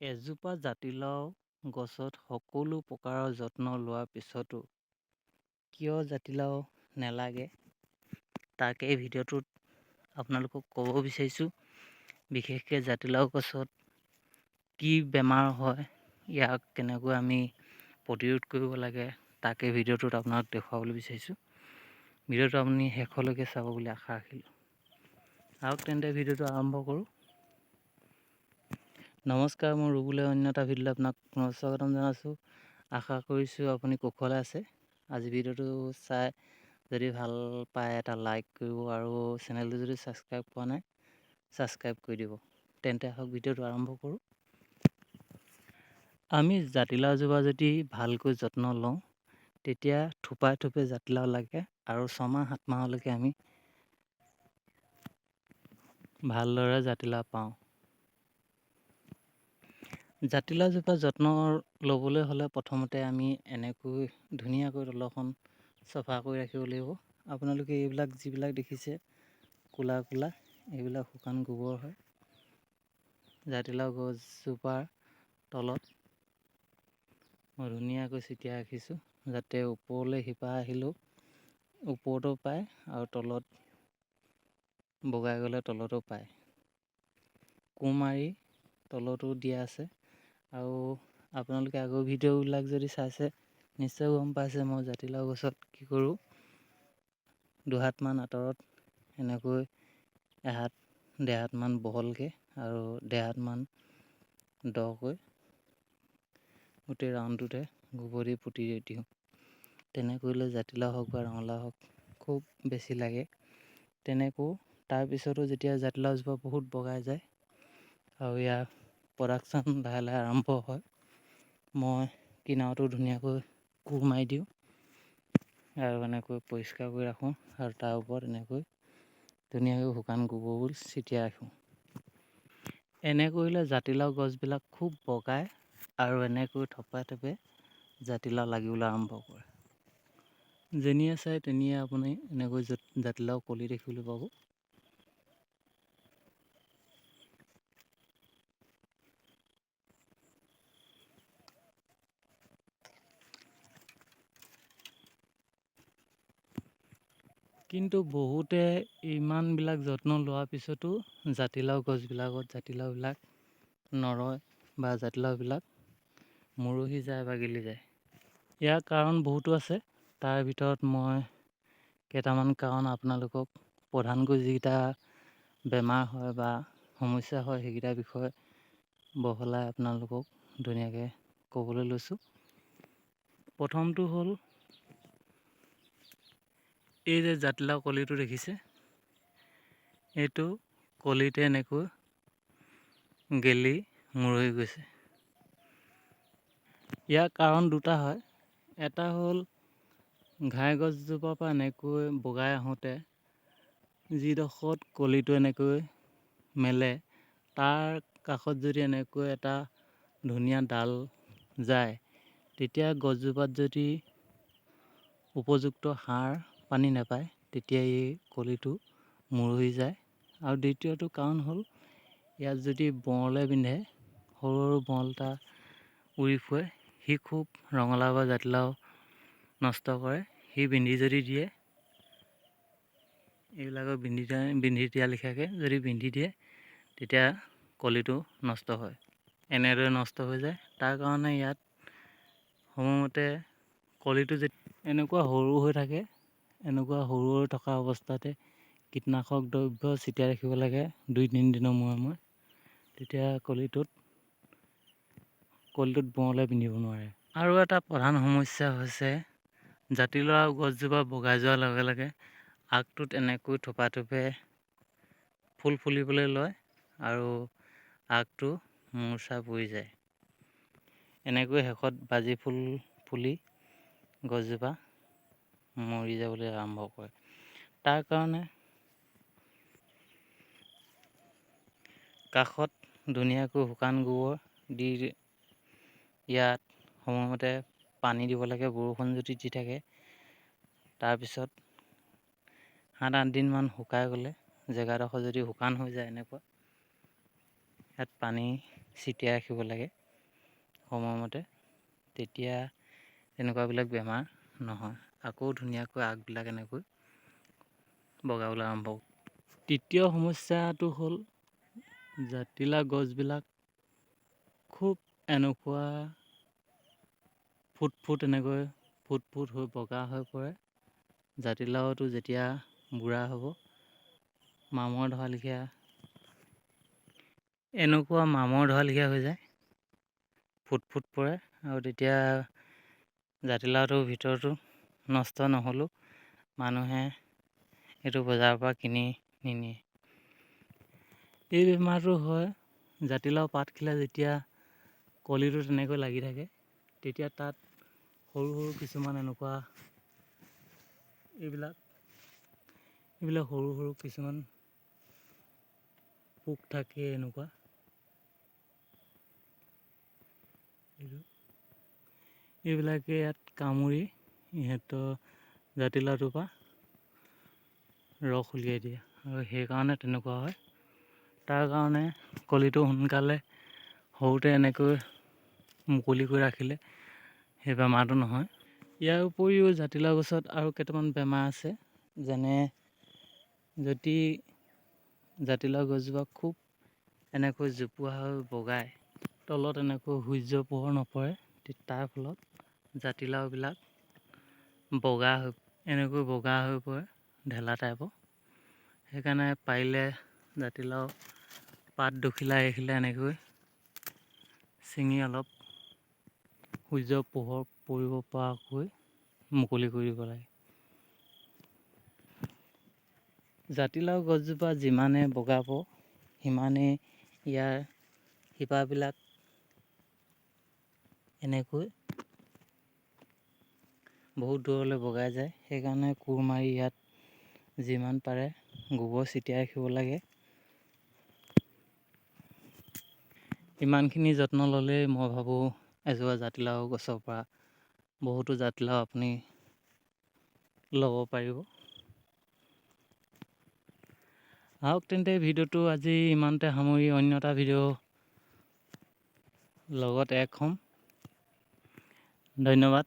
এজোপা জাতিলাও গছত সকলো প্ৰকাৰৰ যত্ন লোৱাৰ পিছতো কিয় জাতিলাও নেলাগে? তাক এই ভিডিঅ'টোত আপোনালোকক ক'ব বিচাৰিছোঁ। বিশেষকৈ জাতিলাও গছত কি বেমাৰ হয় ইয়াক কেনেকৈ আমি প্ৰতিৰোধ কৰিব লাগে তাক ভিডিঅ'টোত আপোনাক দেখুৱাবলৈ বিচাৰিছোঁ। ভিডিঅ'টো আপুনি শেষলৈকে চাব বুলি আশা ৰাখিলোঁ। আহক তেন্তে ভিডিঅ'টো আৰম্ভ কৰোঁ। নমস্কাৰ মই ৰুবুলে অন্য এটা ভিডিঅ'লৈ আপোনাক পুনৰ স্বাগতম জনাইছোঁ। আশা কৰিছোঁ আপুনি কুশলে আছে। আজি ভিডিঅ'টো চাই যদি ভাল পায় এটা লাইক কৰিব আৰু চেনেলটো যদি ছাবস্ক্ৰাইব কৰা নাই ছাবস্ক্ৰাইব কৰি দিব। তেন্তে আহক ভিডিঅ'টো আৰম্ভ কৰোঁ। আমি জাতিলাওজোপা যদি ভালকৈ যত্ন লওঁ তেতিয়া থোপাই থোপে জাতিলাও লাগে আৰু ছমাহ সাত মাহলৈকে আমি ভালদৰে জাতিলাও পাওঁ। জাতিলাওজোপা যত্ন ল'বলৈ হ'লে প্ৰথমতে আমি এনেকৈ ধুনীয়াকৈ তলখন চফা কৰি ৰাখিব লাগিব। আপোনালোকে এইবিলাক যিবিলাক দেখিছে ক'লা ক'লা এইবিলাক শুকান গোবৰ হয়। জাতিলাও গছজোপাৰ তলত মই ধুনীয়াকৈ ছটিয়াই ৰাখিছোঁ যাতে ওপৰলৈ শিপা আহিলেও ওপৰতো পায় আৰু তলত বগাই গ'লে তলতো পায়। কোৰ মাৰি তলতো দিয়া আছে। আৰু আপোনালোকে আগৰ ভিডিঅ'বিলাক যদি চাইছে নিশ্চয় গম পাইছে মই জাতিলাও গছত কি কৰোঁ। দুহাতমান আঁতৰত এনেকৈ এহাত ডেৰহাতমান বহলকৈ আৰু ডেৰহাতমান দকৈ গোটেই ৰাউণ্ডটোতে গোবৰ দি পুতি দিওঁ। তেনে কৰিলে জাতিলাও হওক বা ৰঙালাও হওক খুব বেছি লাগে। তেনেকৈ তাৰপিছতো যেতিয়া জাতিলাওজোপা বহুত বগাই যায় আৰু ইয়াৰ প্ৰডাকশ্যন লাহে লাহে আৰম্ভ হয়। মই কিনাৰতো ধুনীয়াকৈ কোৰ মাৰি দিওঁ আৰু এনেকৈ পৰিষ্কাৰ কৰি ৰাখোঁ আৰু তাৰ ওপৰত এনেকৈ ধুনীয়াকৈ শুকান গোবৰবোৰ ছটিয়াই ৰাখোঁ। এনে কৰিলে জাতিলাও গছবিলাক খুব বগায় আৰু এনেকৈ থপাই থপে জাতিলাও লাগিবলৈ আৰম্ভ কৰে। যেনিয়ে চাই তেনিয়ে আপুনি এনেকৈ জাতিলাও কলি দেখিবলৈ পাব। কিন্তু বহুতে ইমানবিলাক যত্ন লোৱাৰ পিছতো জাতিলাও গছবিলাকত জাতিলাওবিলাক নৰয় বা জাতিলাওবিলাক মৰহি যায় বা গেলি যায়। ইয়াৰ কাৰণ বহুতো আছে। তাৰ ভিতৰত মই কেইটামান কাৰণ আপোনালোকক প্ৰধানকৈ যিকেইটা বেমাৰ হয় বা সমস্যা হয় সেইকেইটাৰ বিষয়ে বহলাই আপোনালোকক ধুনীয়াকৈ ক'বলৈ লৈছোঁ। প্ৰথমটো হ'ল এই যে জাতিলাও কলিটো দেখিছে, এইটো কলিতে এনেকৈ গেলি মৰহি গৈছে। ইয়াৰ কাৰণ দুটা হয়। এটা হ'ল ঘাই গছজোপাৰ পৰা এনেকৈ বগাই আহোঁতে যিডোখৰত কলিটো এনেকৈ মেলে, তাৰ কাষত যদি এনেকৈ এটা ধুনীয়া ডাল যায়, তেতিয়া গছজোপাত যদি উপযুক্ত সাৰ পানী নাপায় তেতিয়া এই কলিটো মৰহি যায়। আৰু দ্বিতীয়টো কাৰণ হ'ল ইয়াত যদি বৰলে বিন্ধে সৰু সৰু বৰল এটা উৰি ফুৰে সি খুব ৰঙালাও বা জাতিলাও নষ্ট কৰে। সি বিন্ধি যদি দিয়ে এইবিলাকক বিন্ধি বিন্ধি দিয়া লেখীয়াকৈ যদি বিন্ধি দিয়ে তেতিয়া কলিটো নষ্ট হয়। এনেদৰে নষ্ট হৈ যায়। তাৰ কাৰণে ইয়াত সময়মতে কলিটো যে এনেকুৱা সৰু হৈ থাকে এনেকুৱা সৰু হৈ থকা অৱস্থাতে কীটনাশক দ্ৰব্য ছটিয়াই ৰাখিব লাগে দুই তিনিদিনৰ মূৰে মূৰে। তেতিয়া কলিটোত কলিটোত বৰলে বিন্ধিব নোৱাৰে। আৰু এটা প্ৰধান সমস্যা হৈছে জাতিলাও গছজোপা বগাই যোৱাৰ লগে লগে আগটোত এনেকৈ থোপা থোপে ফুল ফুলিবলৈ লয় আৰু আগটো মূৰ্ছা পৰি যায়। এনেকৈ শেষত বাজি ফুল ফুলি গছজোপা মৰি যাবলৈ আৰম্ভ কৰে। তাৰ কাৰণে কাষত ধুনীয়াকৈ শুকান গোবৰ দি ইয়াত সময়মতে পানী দিব লাগে বৰষুণ যদি দি থাকে। তাৰপিছত সাত আঠদিনমান শুকাই গ'লে জেগাডোখৰ যদি শুকান হৈ যায় এনেকুৱা ইয়াত পানী ছিটিয়াই ৰাখিব লাগে সময়মতে। তেতিয়া তেনেকুৱাবিলাক বেমাৰ নহয়। আকৌ ধুনীয়াকৈ আগবিলাক এনেকৈ বগাবলৈ আৰম্ভ তৃতীয় সমস্যাটো হ'ল জাতিলাও গছবিলাক খুব এনেকুৱা ফুট ফুট এনেকৈ ফুট ফুট হৈ বগা হৈ পৰে। জাতিলাওটো যেতিয়া বুঢ়া হ'ব মামৰ ধৰা লেখীয়া এনেকুৱা মামৰ ধৰা লেখীয়া হৈ যায় ফুট ফুট পৰে। আৰু তেতিয়া জাতিলাওটোৰ ভিতৰতো নষ্ট নহ'লেও মানুহে এইটো বজাৰৰ পৰা কিনি নিনিয়ে। এই বেমাৰটো হয় জাতিলাও পাতখিলা যেতিয়া কলিটো তেনেকৈ লাগি থাকে তেতিয়া তাত সৰু সৰু কিছুমান এনেকুৱা এইবিলাক এইবিলাক সৰু সৰু কিছুমান পোক থাকে এনেকুৱা। এইবিলাকে ইয়াত কামুৰি ইহঁতৰ জাতিলাওটোৰ পৰা ৰস উলিয়াই দিয়ে। আৰু সেইকাৰণে তেনেকুৱা হয়। তাৰ কাৰণে কলিটো সোনকালে সৰুতে এনেকৈ মুকলি কৰি ৰাখিলে সেই বেমাৰটো নহয়। ইয়াৰ উপৰিও জাতিলাও গছত আৰু কেইটামান বেমাৰ আছে। যেনে যদি জাতিলাও গছজোপা খুব এনেকৈ জোপোহা হৈ বগায় তলত এনেকৈ সূৰ্য পোহৰ নপৰে তাৰ ফলত জাতিলাওবিলাক বগা হৈ এনেকৈ বগা হৈ পৰে ঢেলা টাইপৰ। সেইকাৰণে পাৰিলে জাতিলাও পাত দুখিলা এখিলা এনেকৈ ছিঙি অলপ সূৰ্য পোহৰ পৰিব পৰাকৈ মুকলি কৰি দিব লাগে। জাতিলাও গছজোপা যিমানে বগাব সিমানেই ইয়াৰ শিপাবিলাক এনেকৈ বহুত দূৰলৈ বগাই যায়। সেইকাৰণে কোৰ মাৰি ইয়াত যিমান পাৰে গোবৰ ছটিয়াই ৰাখিব লাগে। ইমানখিনি যত্ন ল'লেই মই ভাবোঁ এজোপা জাতিলাও গছৰ পৰা বহুতো জাতিলাও আপুনি ল'ব পাৰিব। আহক তেন্তে ভিডিঅ'টো আজি ইমানতে সামৰি অন্য এটা ভিডিঅ' লগত এক হ'ম। ধন্যবাদ।